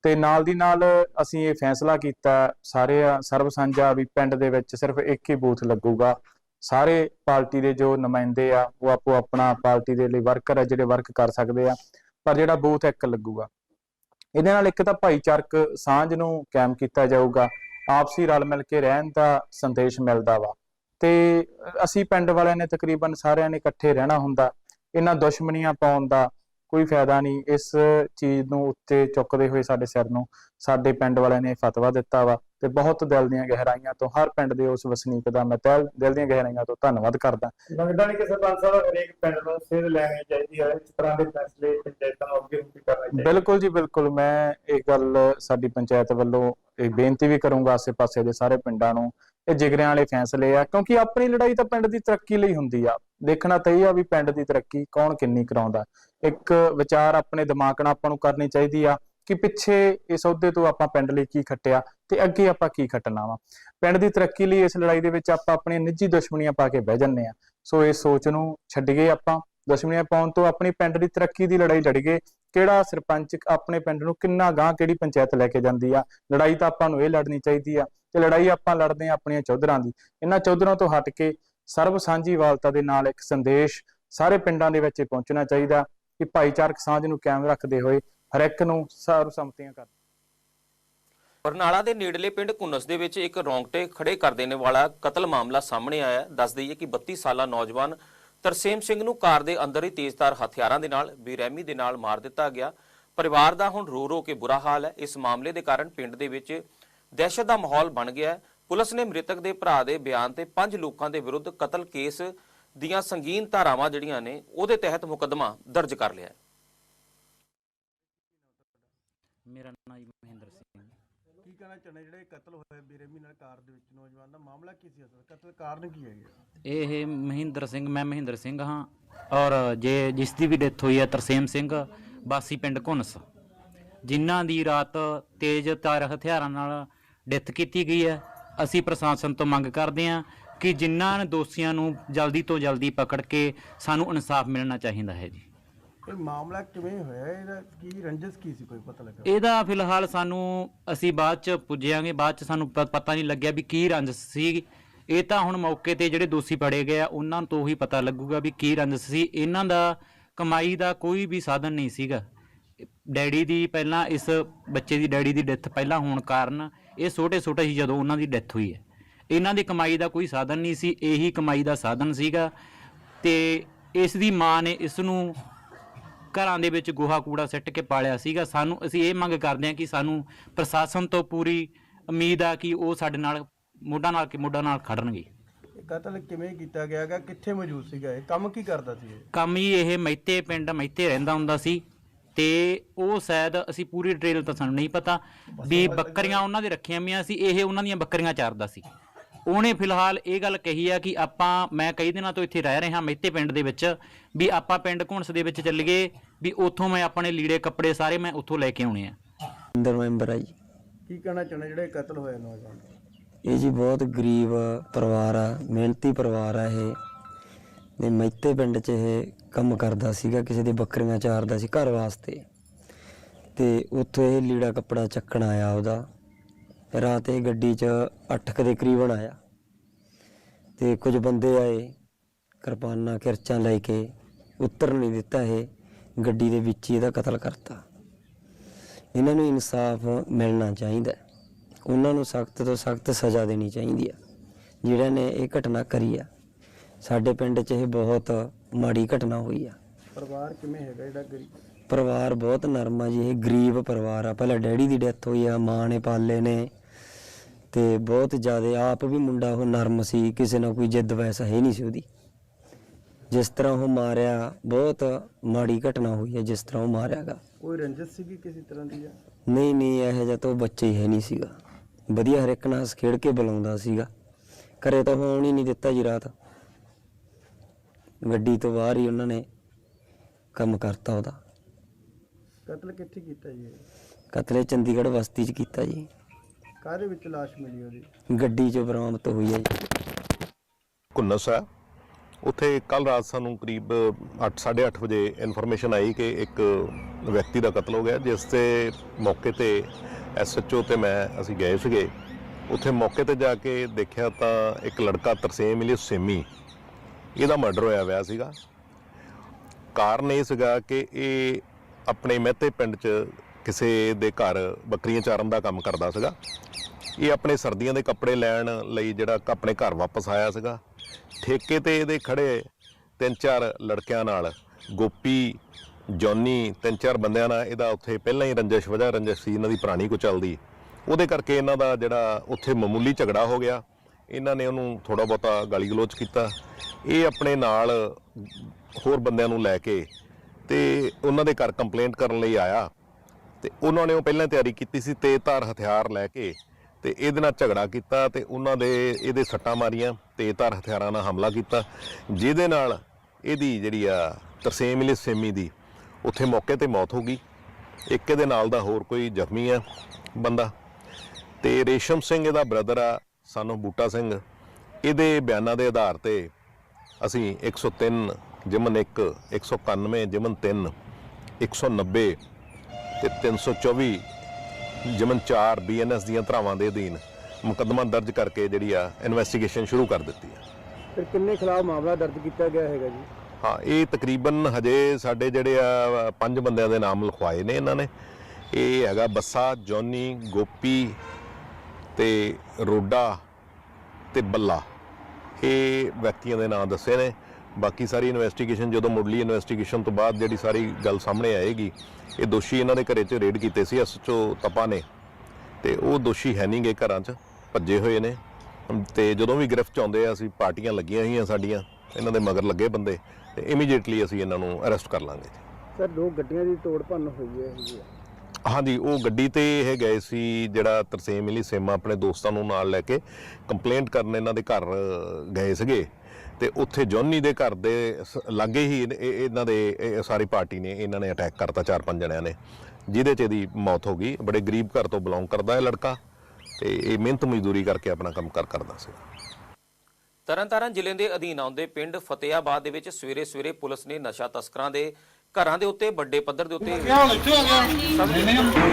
ਤੇ ਨਾਲ ਦੀ ਨਾਲ ਅਸੀਂ ਇਹ ਫੈਸਲਾ ਕੀਤਾ ਸਾਰੇ ਸਰਬ ਸਾਂਝਾ ਵੀ ਪਿੰਡ ਦੇ ਵਿੱਚ ਸਿਰਫ ਇੱਕ ਹੀ ਬੂਥ ਲੱਗੂਗਾ। ਸਾਰੇ ਪਾਰਟੀ ਦੇ ਜੋ ਨੁਮਾਇੰਦੇ ਆ, ਉਹ ਆਪੋ ਆਪਣਾ ਪਾਰਟੀ ਦੇ ਲਈ ਵਰਕਰ ਆ, ਜਿਹੜੇ ਵਰਕ ਕਰ ਸਕਦੇ ਆ, ਪਰ ਜਿਹੜਾ ਬੂਥ ਇੱਕ ਲੱਗੂਗਾ। ਇਹਦੇ ਨਾਲ ਇੱਕ ਤਾਂ ਭਾਈਚਾਰਕ ਸਾਂਝ ਨੂੰ ਕਾਇਮ ਕੀਤਾ ਜਾਊਗਾ, ਆਪਸੀ ਰਲ ਮਿਲ ਕੇ ਰਹਿਣ ਦਾ ਸੰਦੇਸ਼ ਮਿਲਦਾ ਵਾ। ਤੇ ਅਸੀਂ ਪਿੰਡ ਵਾਲਿਆਂ ਨੇ ਤਕਰੀਬਨ ਸਾਰਿਆਂ ਨੇ ਇਕੱਠੇ ਰਹਿਣਾ ਹੁੰਦਾ, ਇਹਨਾਂ ਦੁਸ਼ਮਣੀਆਂ ਪਾਉਣ ਦਾ ਕੋਈ ਫਾਇਦਾ ਨਹੀਂ। ਇਸ ਚੀਜ਼ ਨੂੰ ਉੱਤੇ ਚੁੱਕਦੇ ਹੋਏ ਸਾਡੇ ਸਿਰ ਨੂੰ ਸਾਡੇ ਪਿੰਡ ਵਾਲਿਆਂ ਨੇ ਫਤਵਾ ਦਿੱਤਾ ਵਾ ਤੇ ਬਹੁਤ ਦਿਲ ਦੀਆਂ ਗਹਿਰਾਈਆਂ ਤੋਂ ਹਰ ਪਿੰਡ ਦੇ ਉਸ ਵਸਨੀਕ ਦਾ ਮੈਂ ਤਹਿ ਦਿਲ ਦੀਆਂ ਗਹਿਰਾਈਆਂ ਤੋਂ ਧੰਨਵਾਦ ਕਰਦਾ। ਲੱਗਦਾ ਨਹੀਂ ਕਿ ਸਰਪੰਚ ਸਾਹਿਬ ਹਰੇਕ ਪਿੰਡ ਨੂੰ ਸੇਧ ਲੈਣੀ ਚਾਹੀਦੀ ਹੈ। ਇਸ ਤਰ੍ਹਾਂ ਦੇ ਫੈਸਲੇ ਪੰਚਾਇਤਾਂ ਨੂੰ ਅੱਗੇ ਮੁਖੀ ਕਰਨੇ ਚਾਹੀਦੇ। ਬਿਲਕੁਲ ਜੀ ਬਿਲਕੁਲ। ਮੈਂ ਇਹ ਗੱਲ ਸਾਡੀ ਪੰਚਾਇਤ ਵੱਲੋਂ ਇਹ ਬੇਨਤੀ ਵੀ ਕਰੂੰਗਾ ਆਸੇ-ਪਾਸੇ ਦੇ ਸਾਰੇ ਪਿੰਡਾਂ ਨੂੰ ਇਹ ਜਿਗਰਿਆਂ ਵਾਲੇ ਫੈਸਲੇ ਆ, ਕਿਉਂਕਿ ਆਪਣੀ ਲੜਾਈ ਤਾਂ ਪਿੰਡ ਦੀ ਤਰੱਕੀ ਲਈ ਹੁੰਦੀ ਆ। ਦੇਖਣਾ ਤਾਂ ਇਹ ਆ ਵੀ ਪਿੰਡ ਦੀ ਤਰੱਕੀ ਕੌਣ ਕਿੰਨੀ ਕਰਾਉਂਦਾ। ਇੱਕ ਵਿਚਾਰ ਆਪਣੇ ਦਿਮਾਗ ਨਾਲ ਆਪਾਂ ਨੂੰ ਕਰਨੀ ਚਾਹੀਦੀ ਆ ਕਿ ਪਿੱਛੇ ਇਸ ਅਹੁਦੇ ਤੋਂ ਆਪਾਂ ਪਿੰਡ ਲਈ ਕੀ ਖੱਟਿਆ ਤੇ ਅੱਗੇ ਆਪਾਂ ਕੀ ਖੱਟਣਾ ਵਾ। ਪਿੰਡ ਦੀ ਤਰੱਕੀ ਲਈ ਇਸ ਲੜਾਈ ਦੇ ਵਿੱਚ ਆਪਾਂ ਆਪਣੀਆਂ ਨਿੱਜੀ ਦੁਸ਼ਮਣੀਆਂ ਪਾ ਕੇ ਬਹਿ ਜੰਨੇ ਆ। ਸੋ ਇਸ ਸੋਚ ਨੂੰ ਛੱਡੀਏ ਆਪਾਂ। ਦੁਸ਼ਮਣੀਆਂ ਪਾਉਣ ਤੋਂ ਆਪਣੀ ਪਿੰਡ ਦੀ ਤਰੱਕੀ ਦੀ ਲੜਾਈ ਲੜੀਏ ਕਿਹੜਾ ਸਰਪੰਚ ਆਪਣੇ ਪਿੰਡ ਨੂੰ ਕਿੰਨਾ ਗਾਂ ਕਿਹੜੀ ਪੰਚਾਇਤ ਲੈ ਕੇ ਜਾਂਦੀ ਆ? ਲੜਾਈ ਤਾਂ ਆਪਾਂ ਨੂੰ ਇਹ ਲੜਨੀ ਚਾਹੀਦੀ ਆ। ਤੇ ਲੜਾਈ ਆਪਾਂ ਲੜਦੇ ਆ ਆਪਣੀਆਂ ਚੌਧਰਾਂ ਦੀ। ਇਹਨਾਂ ਚੌਧਰਾਂ ਤੋਂ ਹਟ ਕੇ ਸਰਬ ਸਾਂਝੀਵਾਲਤਾ ਦੇ ਨਾਲ ਇੱਕ ਸੰਦੇਸ਼ ਸਾਰੇ ਪਿੰਡਾਂ ਦੇ ਵਿੱਚ ਪਹੁੰਚਣਾ ਚਾਹੀਦਾ ਕਿ ਭਾਈਚਾਰਕ ਸਾਂਝ ਨੂੰ ਕਾਇਮ ਰੱਖਦੇ ਹੋਏ ਹਰ ਇੱਕ ਨੂੰ ਸਰਬ ਸੰਮਤੀਆਂ ਕਰ। ਬਰਨਾਲਾ ਦੇ ਨੇੜਲੇ ਪਿੰਡ ਕੁੰਨਸ ਦੇ ਵਿੱਚ ਇੱਕ ਰੌਂਗਟੇ ਖੜੇ ਕਰ ਦੇਣ ਵਾਲਾ ਕਤਲ ਮਾਮਲਾ ਸਾਹਮਣੇ ਆਇਆ। ਦੱਸ ਦਈਏ ਕਿ 32 ਸਾਲਾ ਨੌਜਵਾਨ ਤਰਸੇਮ ਸਿੰਘ ਨੂੰ ਕਾਰ ਦੇ ਅੰਦਰ ਹੀ ਤੇਜ਼ਧਾਰ ਹਥਿਆਰਾਂ ਦੇ ਨਾਲ ਬੇਰਹਿਮੀ ਦੇ ਨਾਲ ਮਾਰ ਦਿੱਤਾ ਗਿਆ। ਪਰਿਵਾਰ ਦਾ ਹੁਣ ਰੋ ਰੋ ਕੇ ਬੁਰਾ ਹਾਲ ਹੈ। ਇਸ ਮਾਮਲੇ ਦੇ ਕਾਰਨ ਪਿੰਡ ਦੇ ਵਿੱਚ ਦਹਿਸ਼ਤ ਦਾ ਮਾਹੌਲ ਬਣ ਗਿਆ ਹੈ। ਪੁਲਿਸ ਨੇ ਮ੍ਰਿਤਕ ਦੇ ਭਰਾ ਦੇ ਬਿਆਨ ਤੇ ਪੰਜ ਲੋਕਾਂ ਦੇ ਵਿਰੁੱਧ ਕਤਲ ਕੇਸ ਦੀਆਂ ਸੰਗੀਨ ਧਾਰਾਵਾਂ ਜਿਹੜੀਆਂ ਨੇ ਉਹਦੇ ਤਹਿਤ ਮੁਕੱਦਮਾ ਦਰਜ ਕਰ ਲਿਆ ਹੈ। ਮੇਰਾ ਨਾਮ ਜੀ ਮਹਿੰਦਰ ਸਿੰਘ। ਕੀ ਕਹਿਣਾ ਚਾਹੁੰਦੇ ਜਿਹੜੇ ਕਤਲ ਹੋਇਆ ਬੇਰਹਿਮੀ ਨਾਲ ਕਾਰ ਦੇ ਵਿੱਚ ਨੌਜਵਾਨ ਦਾ ਮਾਮਲਾ ਕੀ ਸੀ ਅਸਲ? ਕਤਲ ਕਾਰਨ ਕੀ ਹੈ ਜੀ? ਇਹ ਮਹਿੰਦਰ ਸਿੰਘ ਮੈਂ ਮਹਿੰਦਰ ਸਿੰਘ ਹਾਂ ਔਰ ਜੇ ਜਿਸ ਦੀ ਵੀ ਡੈਥ ਹੋਈ ਹੈ ਤਰਸੇਮ ਸਿੰਘ ਬਾਸੀ ਪਿੰਡ ਘੁਨਸ। ਜਿਨ੍ਹਾਂ ਦੀ ਰਾਤ ਤੇਜ਼ ਤਾਰ ਹਥਿਆਰਾਂ ਨਾਲ ਡੈਥ ਕੀਤੀ ਗਈ ਹੈ। ਅਸੀਂ ਪ੍ਰਸ਼ਾਸਨ ਤੋਂ ਮੰਗ ਕਰਦੇ ਹਾਂ ਕਿ ਜਿਨ੍ਹਾਂ ਨੇ ਦੋਸ਼ੀਆਂ ਨੂੰ ਜਲਦੀ ਤੋਂ ਜਲਦੀ ਪਕੜ ਕੇ ਸਾਨੂੰ ਇਨਸਾਫ ਮਿਲਣਾ ਚਾਹੀਦਾ ਹੈ ਜੀ। ਇਹ ਮਾਮਲਾ ਕਿਵੇਂ ਹੋਇਆ? ਇਹਦਾ ਕੀ ਰੰਜਸ ਕੀ ਸੀ? ਕੋਈ ਪਤਾ ਲੱਗਾ? ਇਹਦਾ ਫਿਲਹਾਲ ਸਾਨੂੰ ਅਸੀਂ ਬਾਅਦ ਚ ਪੁੱਜਿਆਂਗੇ ਬਾਅਦ ਚ ਸਾਨੂੰ ਪ- ਪਤਾ ਨਹੀਂ ਲੱਗਿਆ ਵੀ ਕੀ ਰੰਜਸ ਸੀ। ਇਹ ਤਾਂ ਹੁਣ ਮੌਕੇ ਤੇ ਜਿਹੜੇ ਦੋਸ਼ੀ ਫੜੇ ਗਏ ਆ ਉਹਨਾਂ ਤੋਂ ਹੀ ਪਤਾ ਲੱਗੂਗਾ ਵੀ ਕੀ ਰੰਜਸ ਸੀ। ਇਹਨਾਂ ਦਾ ਕਮਾਈ ਦਾ ਕੋਈ ਵੀ ਸਾਧਨ ਨਹੀਂ ਸੀਗਾ। ਡੈਡੀ ਦੀ ਪਹਿਲਾਂ ਇਸ ਬੱਚੇ ਦੀ ਡੈਡੀ ਦੀ ਡੈਥ ਪਹਿਲਾਂ ਹੋਣ ਕਾਰਨ ਇਹ ਛੋਟੇ ਛੋਟੇ ਸੀ ਜਦੋਂ ਉਹਨਾਂ ਦੀ ਡੈਥ ਹੋਈ ਹੈ। ਇਹਨਾਂ ਦੀ ਕਮਾਈ ਦਾ ਕੋਈ ਸਾਧਨ ਨਹੀਂ ਸੀ ਇਹੀ ਕਮਾਈ ਦਾ ਸਾਧਨ ਸੀਗਾ ਤੇ ਇਸ ਦੀ ਮਾਂ ਨੇ ਇਸ ਨੂੰ ਘਰਾਂ ਦੇ ਵਿੱਚ ਗੋਹਾ ਕੂੜਾ ਸਿੱਟ ਕੇ ਪਾਲਿਆ ਸੀਗਾ। ਸਾਨੂੰ ਅਸੀਂ ਇਹ ਮੰਗ ਕਰਦੇ ਹਾਂ ਕਿ ਸਾਨੂੰ ਪ੍ਰਸ਼ਾਸਨ ਤੋਂ ਪੂਰੀ ਉਮੀਦ ਆ ਕਿ ਉਹ ਸਾਡੇ ਨਾਲ ਮੋਢਾ ਨਾਲ ਕੇ ਮੋਢਾ ਨਾਲ ਖੜਨਗੇ। ਇਹ ਕਤਲ ਕਿਵੇਂ ਕੀਤਾ ਗਿਆ ਗਾ ਕਿੱਥੇ ਮੌਜੂਦ ਸੀਗਾ ਇਹ? ਕੰਮ ਕੀ ਕਰਦਾ ਸੀ ਇਹ? ਕੰਮ ਹੀ ਇਹ ਮੈਤੇ ਪਿੰਡ ਮੈਤੇ ਰਹਿੰਦਾ ਹੁੰਦਾ ਸੀ। ਤੇ ਉਹ ਸ਼ਾਇਦ ਅਸੀਂ ਪੂਰੀ ਡਿਟੇਲ ਤਾਂ ਸਾਨੂੰ ਨਹੀਂ ਪਤਾ ਵੀ ਬੱਕਰੀਆਂ ਉਹਨਾਂ ਦੇ ਰੱਖੀਆਂ ਹੋਈਆਂ ਸੀ ਇਹ ਉਹਨਾਂ ਦੀਆਂ ਬੱਕਰੀਆਂ ਚਾਰਦਾ ਸੀ। ਉਹਨੇ ਫਿਲਹਾਲ ਇਹ ਗੱਲ ਕਹੀ ਆ ਕਿ ਆਪਾਂ ਮੈਂ ਕਈ ਦਿਨਾਂ ਤੋਂ ਇੱਥੇ ਰਹਿ ਰਿਹਾ ਮੈਤੇ ਪਿੰਡ ਦੇ ਵਿੱਚ ਵੀ ਆਪਾਂ ਪਿੰਡ ਘੁੰਸ ਦੇ ਵਿੱਚ ਚੱਲੀਏ ਵੀ ਉੱਥੋਂ ਮੈਂ ਆਪਣੇ ਲੀੜੇ ਕੱਪੜੇ ਸਾਰੇ ਮੈਂ ਉੱਥੋਂ ਲੈ ਕੇ ਆਉਣੇ ਆ। ਅੰਦਰ ਮੈਂਬਰ ਆ ਜੀ। ਕੀ ਕਹਿਣਾ ਚਾਹੁੰਦੇ ਜਿਹੜੇ ਕਤਲ ਹੋਇਆ ਨੌਜਵਾਨ? ਦਾ? ਇਹ ਜੀ ਬਹੁਤ ਗਰੀਬ ਪਰਿਵਾਰ ਆ ਮਿਹਨਤੀ ਪਰਿਵਾਰ ਆ ਇਹ। ਨੇ ਮੈਤੇ ਪਿੰਡ 'ਚ ਇਹ ਕੰਮ ਕਰਦਾ ਸੀਗਾ, ਕਿਸੇ ਦੀ ਬੱਕਰੀਆਂ ਚਾਰਦਾ ਸੀ ਘਰ ਵਾਸਤੇ। ਤੇ ਉੱਥੋਂ ਇਹ ਲੀੜਾ ਕੱਪੜਾ ਚੱਕਣ ਆਇਆ ਉਹਦਾ। ਰਾਤ ਇਹ ਗੱਡੀ 'ਚ 8 ਕੁ ਦੇ ਕਰੀਬਨ ਆਇਆ। ਤੇ ਕੁਝ ਬੰਦੇ ਆਏ, ਕਿਰਪਾਨਾਂ, ਕਿਰਚਾਂ ਲੈ ਕੇ, ਉਤਰ ਨਹੀਂ ਦਿੱਤਾ ਇਹ। ਗੱਡੀ ਦੇ ਵਿੱਚ ਹੀ ਇਹਦਾ ਕਤਲ ਕਰਤਾ। ਇਹਨਾਂ ਨੂੰ ਇਨਸਾਫ ਮਿਲਣਾ ਚਾਹੀਦਾ। ਉਹਨਾਂ ਨੂੰ ਸਖਤ ਤੋਂ ਸਖਤ ਸਜ਼ਾ ਦੇਣੀ ਚਾਹੀਦੀ ਆ। ਜਿਹੜਾ ਨੇ ਇਹ ਘਟਨਾ ਕਰੀ ਆ। ਸਾਡੇ ਪਿੰਡ 'ਚ ਇਹ ਬਹੁਤ ਮਾੜੀ ਘਟਨਾ ਹੋਈ ਆ। ਪਰਿਵਾਰ ਕਿਵੇਂ ਹੈਗਾ ਜਿਹੜਾ ਗਰੀਬ? ਪਰਿਵਾਰ ਬਹੁਤ ਨਰਮ ਆ ਜੀ ਇਹ ਗਰੀਬ ਪਰਿਵਾਰ ਆ। ਪਹਿਲਾਂ ਡੈਡੀ ਦੀ ਡੈਥ ਹੋਈ ਆ ਮਾਂ ਨੇ ਪਾਲੇ ਨੇ ਤੇ ਬਹੁਤ ਜ਼ਿਆਦਾ ਆਪ ਵੀ ਮੁੰਡਾ ਉਹ ਨਰਮ ਸੀ ਕਿਸੇ ਨਾਲ ਕੋਈ ਜਿੱਦ ਵੈਸਾ ਹੈ ਨਹੀਂ ਸੀ ਉਹਦੀ। ਜਿਸ ਤਰ੍ਹਾਂ ਉਹ ਮਾਰਿਆ ਬਹੁਤ ਮਾੜੀ ਘਟਨਾ ਹੋਈ ਹੈ ਜਿਸ ਤਰ੍ਹਾਂ ਉਹ ਮਾਰਿਆਗਾ ਕੋਈ ਰੰਜਸ ਸੀਗੀ ਕਿਸੇ ਤਰ੍ਹਾਂ ਦੀ ਜਾਂ ਨਹੀਂ ਨਹੀਂ ਇਹੋ ਜਿਹਾ ਤਾਂ ਉਹ ਬੱਚੇ ਹੀ ਹੈ ਨਹੀਂ ਸੀਗਾ। ਵਧੀਆ ਹਰ ਇੱਕ ਨਾਲ ਖੇਡ ਕੇ ਬੁਲਾਉਂਦਾ ਸੀਗਾ। ਘਰੇ ਤਾਂ ਹੋਣ ਹੀ ਨਹੀਂ ਦਿੱਤਾ ਜੀ ਰਾਤ। ਗੱਡੀ ਤੋਂ ਬਾਹਰ ਹੀ ਉਹਨਾਂ ਨੇ ਕੰਮ ਕਰਤਾ ਉਹਦਾ। ਕਤਲ ਕਿੱਥੇ ਕੀਤਾ ਜੀ? ਕਤਲੇ ਚੰਡੀਗੜ੍ਹ ਬਸਤੀ 'ਚ ਕੀਤਾ ਜੀ। ਕਾਹਦੇ ਵਿੱਚ ਲਾਸ਼ ਮਿਲੀ ਉਹਦੀ? ਗੱਡੀ 'ਚ ਬਰਾਮਦ ਹੋਈ ਹੈ ਜੀ। ਕੁੰਨਸ ਹੈ ਉੱਥੇ ਕੱਲ ਰਾਤ ਸਾਨੂੰ ਕਰੀਬ 8:30 ਵਜੇ ਇਨਫੋਰਮੇਸ਼ਨ ਆਈ ਕਿ ਇੱਕ ਵਿਅਕਤੀ ਦਾ ਕਤਲ ਹੋ ਗਿਆ ਜਿਸ ਤੇ ਮੌਕੇ ਤੇ ਐਸਐਚਓ ਤੇ ਮੈਂ ਅਸੀਂ ਗਏ ਸੀਗੇ। ਉੱਥੇ ਮੌਕੇ ਤੇ ਜਾ ਕੇ ਦੇਖਿਆ ਤਾਂ ਇੱਕ ਲੜਕਾ ਤਰਸੇਮ ਇਲੀ ਸੇਮੀ। ਇਹਦਾ ਮਰਡਰ ਹੋਇਆ ਹੋਇਆ ਸੀਗਾ। ਕਾਰਨ ਇਹ ਸੀਗਾ ਕਿ ਇਹ ਆਪਣੇ ਮਹਿਤੇ ਪਿੰਡ 'ਚ ਕਿਸੇ ਦੇ ਘਰ ਬੱਕਰੀਆਂ ਚਾਰਨ ਦਾ ਕੰਮ ਕਰਦਾ ਸੀਗਾ। ਇਹ ਆਪਣੇ ਸਰਦੀਆਂ ਦੇ ਕੱਪੜੇ ਲੈਣ ਲਈ ਜਿਹੜਾ ਆਪਣੇ ਘਰ ਵਾਪਸ ਆਇਆ ਸੀਗਾ। ਠੇਕੇ ਤੇ ਇਹਦੇ ਖੜੇ ਤਿੰਨ ਚਾਰ ਲੜਕਿਆਂ ਨਾਲ, ਗੋਪੀ, ਜੌਨੀ, ਤਿੰਨ ਚਾਰ ਬੰਦਿਆਂ ਨਾਲ ਇਹਦਾ ਉੱਥੇ ਪਹਿਲਾਂ ਹੀ ਰੰਜਿਸ਼, ਵਜ੍ਹਾ ਰੰਜਿਸ਼ ਸੀ, ਇਹਨਾਂ ਦੀ ਪੁਰਾਣੀ ਕੋ ਚੱਲਦੀ। ਉਹਦੇ ਕਰਕੇ ਇਹਨਾਂ ਦਾ ਜਿਹੜਾ ਉੱਥੇ ਮਾਮੂਲੀ ਝਗੜਾ ਹੋ ਗਿਆ। ਇਹਨਾਂ ਨੇ ਉਹਨੂੰ ਥੋੜਾ ਬਹੁਤਾ ਗਾਲੀ ਗਲੋਚ ਕੀਤਾ। ਇਹ ਆਪਣੇ ਨਾਲ ਹੋਰ ਬੰਦਿਆਂ ਨੂੰ ਲੈ ਕੇ ਤੇ ਉਹਨਾਂ ਦੇ ਘਰ ਕੰਪਲੇਂਟ ਕਰਨ ਲਈ ਆਇਆ। ਤੇ ਉਹਨਾਂ ਨੇ ਉਹ ਪਹਿਲਾਂ ਤਿਆਰੀ ਕੀਤੀ ਸੀ, ਤੇਜ਼ਧਾਰ ਹਥਿਆਰ ਲੈ ਕੇ ਤੇ ਇਹਦੇ ਨਾਲ ਝਗੜਾ ਕੀਤਾ ਤੇ ਉਹਨਾਂ ਦੇ ਇਹਦੇ ਸੱਟਾਂ ਮਾਰੀਆਂ, ਤੇਜ਼ਧਾਰ ਹਥਿਆਰਾਂ ਨਾਲ ਹਮਲਾ ਕੀਤਾ। ਜਿਹਦੇ ਨਾਲ ਇਹਦੀ ਜਿਹੜੀ ਆ ਤਰਸੇਮ ਇਲੀ ਸੇਮੀ ਦੀ ਉੱਥੇ ਮੌਕੇ ਤੇ ਮੌਤ ਹੋ ਗਈ। ਇੱਕ ਇਹਦੇ ਨਾਲ ਦਾ ਹੋਰ ਕੋਈ ਜ਼ਖਮੀ ਆ ਬੰਦਾ। ਤੇ ਰੇਸ਼ਮ ਸਿੰਘ ਇਹਦਾ ਬ੍ਰਦਰ ਆ ਸਾਨੂੰ ਬੂਟਾ ਸਿੰਘ ਇਹਦੇ ਬਿਆਨਾਂ ਦੇ ਆਧਾਰ ਤੇ ਅਸੀਂ 103 ਜਿਮਨ 1 191 ਜਿਮਨ 3 190 ਤੇ 324 ਜਿਮਨ 4 ਬੀਐਨਐਸ ਦੀਆਂ ਧਾਰਾਵਾਂ ਦੇ ਅਧੀਨ ਮੁਕੱਦਮਾ ਦਰਜ ਕਰਕੇ ਜਿਹੜੀ ਆ ਇਨਵੈਸਟੀਗੇਸ਼ਨ ਸ਼ੁਰੂ ਕਰ ਦਿੱਤੀ ਹੈ ਫਿਰ ਕਿੰਨੇ ਖਿਲਾਫ ਮਾਮਲਾ ਦਰਜ ਕੀਤਾ ਗਿਆ ਹੈਗਾ ਜੀ? ਹਾਂ ਇਹ ਤਕਰੀਬਨ ਹਜੇ ਸਾਡੇ ਜਿਹੜੇ ਆ ਪੰਜ ਬੰਦਿਆਂ ਦੇ ਨਾਮ ਲਿਖਵਾਏ ਨੇ ਇਹਨਾਂ ਨੇ। ਇਹ ਹੈਗਾ ਬੱਸਾ ਜੌਨੀ ਗੋਪੀ ਤੇ ਰੋਡਾ ਤੇ ਬੱਲਾ। ਇਹ ਵਿਅਕਤੀਆਂ ਦੇ ਨਾਮ ਦੱਸੇ ਨੇ। ਬਾਕੀ ਸਾਰੀ ਇਨਵੈਸਟੀਗੇਸ਼ਨ ਜਦੋਂ ਮੁੱਢਲੀ ਇਨਵੈਸਟੀਗੇਸ਼ਨ ਤੋਂ ਬਾਅਦ ਜਿਹੜੀ ਸਾਰੀ ਗੱਲ ਸਾਹਮਣੇ ਆਏਗੀ, ਇਹ ਦੋਸ਼ੀ ਇਹਨਾਂ ਦੇ ਘਰੇ 'ਚ ਰੇਡ ਕੀਤੇ ਸੀ ਐਸਐਚਓ ਤਪਾ ਨੇ। ਤੇ ਉਹ ਦੋਸ਼ੀ ਹੈ ਨਹੀਂਗੇ ਘਰਾਂ 'ਚ, ਭੱਜੇ ਹੋਏ ਨੇ। ਤੇ ਜਦੋਂ ਵੀ ਗ੍ਰਿਫਤ ਆਉਂਦੇ ਆ, ਅਸੀਂ ਪਾਰਟੀਆਂ ਲੱਗੀਆਂ ਹੋਈਆਂ ਸਾਡੀਆਂ, ਇਹਨਾਂ ਦੇ ਮਗਰ ਲੱਗੇ ਬੰਦੇ, ਤੇ ਇਮੀਡੀਏਟਲੀ ਅਸੀਂ ਇਹਨਾਂ ਨੂੰ ਅਰੈਸਟ ਕਰ ਲਾਂਗੇ। ਸਰ, ਦੋ ਗੱਡੀਆਂ ਦੀ ਤੋੜ ਭੰਨ ਹੋਈ ਹੈ ਹੈਗੀ ਆ। ਹਾਂਜੀ, ਉਹ ਗੱਡੀ ਤੇ ਇਹ ਗਏ ਸੀ, ਜਿਹੜਾ ਤਰਸੇਮ ਮਿਲੀ ਸੇਮਾ ਆਪਣੇ ਦੋਸਤਾਂ ਨੂੰ ਨਾਲ ਲੈ ਕੇ ਕੰਪਲੇਂਟ ਕਰਨ ਇਹਨਾਂ ਦੇ ਘਰ ਗਏ ਸੀਗੇ। ਤੇ ਉੱਥੇ ਜੌਨੀ ਦੇ ਘਰ ਦੇ ਲਾਗੇ ਹੀ ਇਹਨਾਂ ਦੇ ਸਾਰੀ ਪਾਰਟੀ ਨੇ ਇਹਨਾਂ ਨੇ ਅਟੈਕ ਕਰਤਾ ਚਾਰ ਪੰਜ ਜਣਿਆਂ ਨੇ। ਜਿਹਦੇ ਚ ਇਹਦੀ ਮੌਤ ਹੋ ਗਈ। ਬੜੇ ਗਰੀਬ ਘਰ ਤੋਂ ਬਿਲੋਂਗ ਕਰਦਾ ਹੈ ਲੜਕਾ। ਤੇ ਇਹ ਮਿਹਨਤ ਮਜ਼ਦੂਰੀ ਕਰਕੇ ਆਪਣਾ ਕੰਮ ਕਾਰ ਕਰਦਾ ਸੀ। ਤਰਨਤਾਰਨ ਜ਼ਿਲ੍ਹੇ ਦੇ ਅਧੀਨ ਆਉਂਦੇ ਪਿੰਡ ਫਤਿਆਬਾਦ ਦੇ ਵਿੱਚ ਸਵੇਰੇ ਸਵੇਰੇ ਪੁਲਿਸ ਨੇ ਨਸ਼ਾ ਤਸਕਰਾਂ ਦੇ ਘਰਾਂ ਦੇ ਉੱਤੇ ਵੱਡੇ ਪੱਧਰ ਦੇ ਉੱਤੇ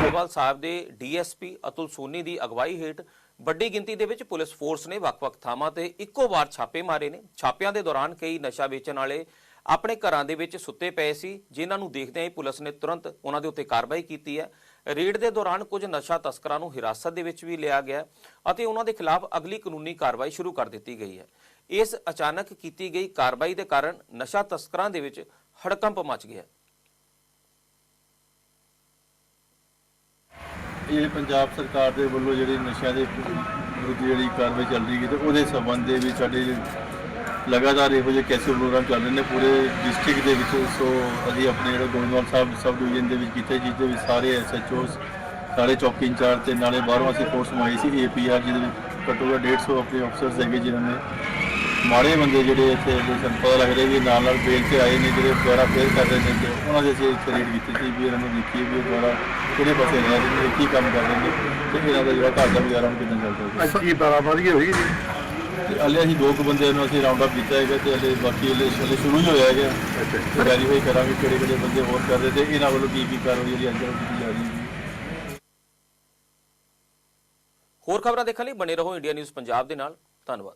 ਸਭਾ ਸਾਹਿਬ ਦੇ ਡੀਐਸਪੀ ਅਤੁਲ ਸੋਨੀ ਦੀ ਅਗਵਾਈ ਹੇਠ ਵੱਡੀ ਗਿਣਤੀ ਦੇ ਵਿੱਚ ਪੁਲਿਸ ਫੋਰਸ ਨੇ ਵੱਖ-ਵੱਖ ਥਾਵਾਂ ਤੇ ਇੱਕੋ ਵਾਰ ਛਾਪੇ ਮਾਰੇ ਨੇ। ਛਾਪਿਆਂ ਦੇ ਦੌਰਾਨ ਕਈ ਨਸ਼ਾ ਵੇਚਣ ਵਾਲੇ ਆਪਣੇ ਘਰਾਂ ਦੇ ਵਿੱਚ ਸੁੱਤੇ ਪਏ ਸੀ ਜਿਨ੍ਹਾਂ ਨੂੰ ਦੇਖਦਿਆਂ ਹੀ ਪੁਲਿਸ ਨੇ ਤੁਰੰਤ ਉਹਨਾਂ ਦੇ ਉੱਤੇ ਕਾਰਵਾਈ ਕੀਤੀ ਹੈ। ਰੇਡ ਦੇ ਦੌਰਾਨ ਕੁਝ ਨਸ਼ਾ ਤਸਕਰਾਂ ਨੂੰ ਹਿਰਾਸਤ ਦੇ ਵਿੱਚ ਵੀ ਲਿਆ ਗਿਆ ਅਤੇ ਉਹਨਾਂ ਦੇ ਖਿਲਾਫ ਅਗਲੀ ਕਾਨੂੰਨੀ ਕਾਰਵਾਈ ਸ਼ੁਰੂ ਕਰ ਦਿੱਤੀ ਗਈ ਹੈ। ਇਸ ਅਚਾਨਕ ਕੀਤੀ ਗਈ ਕਾਰਵਾਈ ਦੇ ਕਾਰਨ ਨਸ਼ਾ ਤਸਕਰਾਂ ਦੇ ਵਿੱਚ ਹੜਕੰਪ ਮਚ ਗਿਆ। ਇਹ ਪੰਜਾਬ ਸਰਕਾਰ ਦੇ ਵੱਲੋਂ ਜਿਹੜੀ ਨਸ਼ਿਆਂ ਦੇ ਵਿਰੁੱਧ ਜਿਹੜੀ ਕਾਰਵਾਈ ਚੱਲ ਰਹੀ ਹੈ ਤੇ ਉਹਦੇ ਸੰਬੰਧ ਦੇ ਵਿੱਚ ਸਾਡੇ ਲਗਾਤਾਰ ਇਹੋ ਜਿਹੇ ਕੈਸੇ ਪ੍ਰੋਗਰਾਮ ਚੱਲ ਰਹੇ ਨੇ। ਪੂਰੇ ਡਿਸਟ੍ਰਿਕਟ ਦੇ ਵਿੱਚ ਸੋ ਅਸੀਂ ਆਪਣੇ ਜਿਹੜੇ ਗੋਇੰਦਵਾਲ ਸਾਹਿਬ ਸਬ ਡਿਵੀਜ਼ਨ ਦੇ ਵਿੱਚ ਕੀਤੇ, ਜਿਸ ਦੇ ਵਿੱਚ ਸਾਰੇ ਐਸਐਚਓਸ ਸਾਰੇ ਚੌਕੀ ਇੰਚਾਰਜ ਤੇ ਨਾਲੇ ਬਾਹਰੋਂ ਅਸੀਂ ਫੋਰਸ ਮੰਗਾਈ ਸੀ। ਏਪੀਆਰ ਜਿਹਦੇ ਵਿੱਚ ਘੱਟੋ ਘੱਟ 150 ਆਪਣੇ ਅਫਸਰਸ ਹੈਗੇ ਜਿਨ੍ਹਾਂ ਨੇ ਮਾੜੇ ਬੰਦੇ ਜਿਹੜੇ ਇੱਥੇ ਦੇ ਸਾਨੂੰ ਪਤਾ ਲੱਗ ਰਿਹਾ ਵੀ ਨਾਲ ਨਾਲ ਬੇਲ ਤੇ ਆਏ ਨੇ ਜਿਹੜੇ ਦੁਆਰਾ ਫੇਰ ਕਰ ਰਹੇ ਨੇ ਤੇ ਉਹਨਾਂ ਦੇ ਅਸੀਂ ਰੇਡ ਕੀਤੀ ਸੀ ਵੀ ਇਹਨਾਂ ਨੂੰ ਦੇਖੀਏ ਵੀ ਦੁਆਰਾ ਕਿਹੜੇ ਪਾਸੇ ਨੇ ਕੀ ਕੰਮ ਕਰ ਰਹੇ ਨੇ ਤੇ ਇਹਨਾਂ ਦਾ ਜਿਹੜਾ ਘਰ ਦਾ ਗੁਜ਼ਾਰਾ ਹੁਣ ਕਿੱਦਾਂ ਚੱਲਦਾ ਹੈ ਕੀ ਬਰਾਬਰੀ ਹੋਈ ਜੀ? ਤੇ ਹਲੇ ਅਸੀਂ ਦੋ ਕੁ ਬੰਦਿਆਂ ਨੂੰ ਅਸੀਂ ਰਾਉਂਡ ਅਪ ਕੀਤਾ ਹੈਗਾ ਤੇ ਹਲੇ ਬਾਕੀ ਹਲੇ ਹਲੇ ਸ਼ੁਰੂ ਹੀ ਹੋਇਆ ਹੈਗਾ। ਤੇ ਵੈਰੀਫਾਈ ਕਰਾਂਗੇ ਕਿਹੜੇ ਕਿਹੜੇ ਬੰਦੇ ਹੋਰ ਕਰ ਰਹੇ ਤੇ ਇਹਨਾਂ ਵੱਲੋਂ ਕੀ ਕੀ ਕਾਰਵਾਈ ਜਿਹੜੀ ਅੰਦਰ ਕੀਤੀ ਜਾ ਰਹੀ ਹੈ। ਹੋਰ ਖਬਰਾਂ ਦੇਖਣ ਲਈ ਬਣੇ ਰਹੋ ਇੰਡੀਆ ਨਿਊਜ਼ ਪੰਜਾਬ ਦੇ ਨਾਲ। ਧੰਨਵਾਦ।